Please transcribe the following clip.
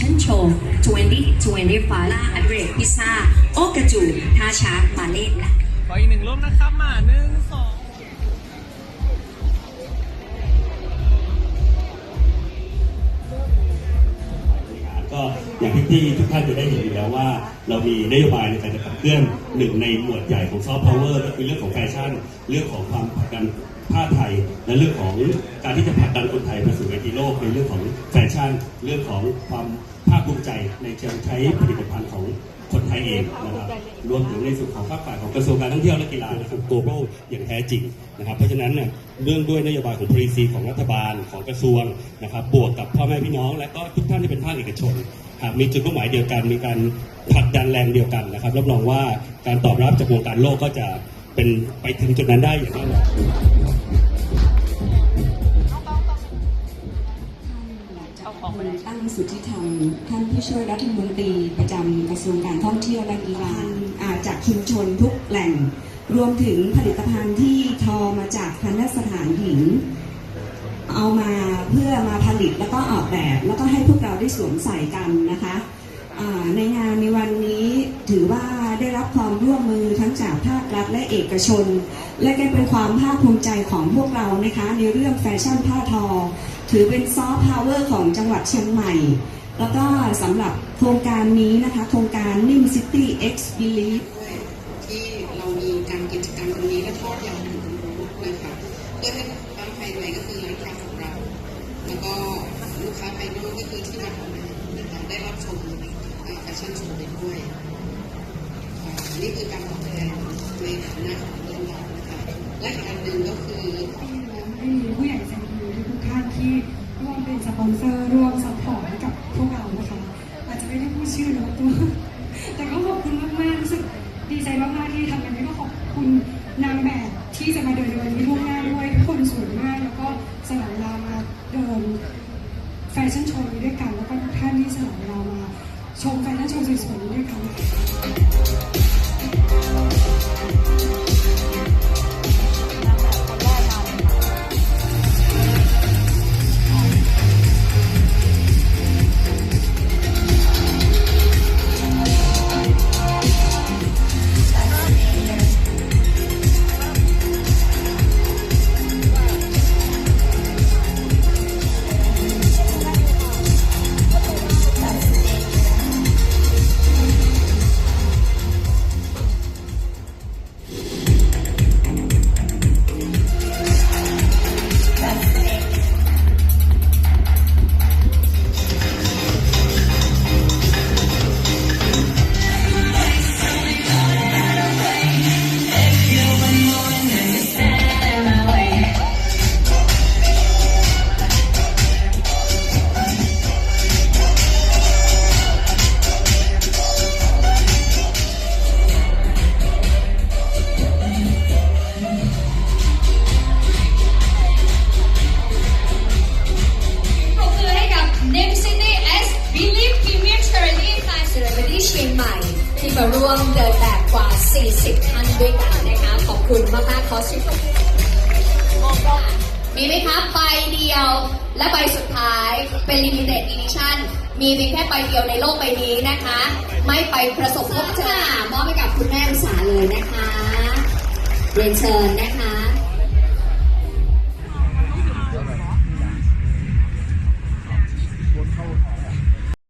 ชั่นโชว์ 2025ล่าอันเรกพิซซ่า โอกระจูท่าช้างมาเล่นนะขออีกหนึ่งล้มนะครับมา ก็อย่างที่ที่ทุกท่านจะได้เห็นอยู่แล้วว่า เรามีนโยบายในการจะขับเคลื่อนหนึ่งในหมวดใหญ่ของซอฟต์พาวเวอร์ก็คือเรื่องของแฟชั่น เรื่องของความผลักดันผ้าไทย และเรื่องของการที่จะผลักดันคนไทยไปสู่เวทีโลกในเรื่องของแฟชั่น เรื่องของความ ภาคภูมิใจในเชิงใช้ผลิตภัณฑ์ของคนไทยเองนะครับรวมถึงในส่วนของภาคฝ่ายของกระทรวงการท่องเที่ยวและกีฬานะครับ global อย่างแท้จริงนะครับ เพราะฉะนั้นเนี่ยเรื่องด้วยนโยบายของ policy ของรัฐบาลของกระทรวงนะครับ บวกกับพ่อแม่พี่น้อง และก็ทุกท่านที่เป็นภาคเอกชนหากมีจุดมุ่งหมายเดียวกัน มีการผลักดันแรงเดียวกันนะครับรับรองว่าการตอบรับจากวงการโลกก็จะเป็นไปถึงจุดนั้นได้อย่างแน่นอน คุณตั้งสุทธิธรรมท่านผู้ช่วยรัฐมนตรีประจำกระทรวงการท่องเที่ยวและกีฬาอ่าจากชุมชนทุกแหล่ง รวมถึงผลิตภัณฑ์ที่ทอมาจากทันสถานหญิง เอามาเพื่อมาผลิตแล้วก็ออกแบบ แล้วก็ให้พวกเราได้สวมใส่กันนะคะอ่า ในงานในวันนี้ถือว่าได้รับความร่วมมือทั้งจากภาครัฐและเอกชน และก็เป็นความภาคภูมิใจของพวกเรานะคะในเรื่องแฟชั่นผ้าทอ ถือเป็นซอฟต์พาวเวอร์ของจังหวัดเชียงใหม่ แล้วก็สำหรับโครงการนี้นะคะโครงการนิ่มซิตี้ X Believe ด้วยที่เรามีการกิจกรรมตรงนี้และทอดยาวถึงรงนู้นะคะเพื่อให้ร้านภายในก็คือร้านค้าของเรา แล้วก็ลูกค้าภายนอกก็คือที่มาทำงานนะคะได้รับชม แฟชั่นโชว์ไปด้วยนี่คือการตอบแทนในฐานะของเรื่องราวนะคะและอีกอันหนึ่งก็คือให้ผู้ใหญ่ใจดีทุกท่านที่ร่วมเป็นสปอนเซอร์ร่วมซัพพอร์ตกับพวกเรานะคะอาจจะไม่ได้พูดชื่อนะตัวแต่ก็ขอบคุณมากๆรู้สึกดีใจมากๆที่ทำกันนี้ก็ขอบคุณนางแบบที่จะมาเดินวันนี้ล่วงหน้าด้วยทุกคนสวยมากแล้วก็สละเวลามาเดินแฟชั่นโชว์นี้ด้วยกันแล้วก็ทุกท่านที่สละเวลา มาชมแฟชั่นโชว์สวยๆ ชียงใหม่ ที่มาร่วมเดินแบบกว่า 40 ท่านด้วยกันนะคะ ขอบคุณมากๆขอสิบมีไหมคะใบเดียวและใบสุดท้ายเป็น Limited Edition มีเพียงแค่ใบเดียวในโลกใบนี้นะคะ ไม่ไปประสบพบเจอมอบให้กับคุณแม่อุตสาเลยนะคะเรียนเชิญนะคะ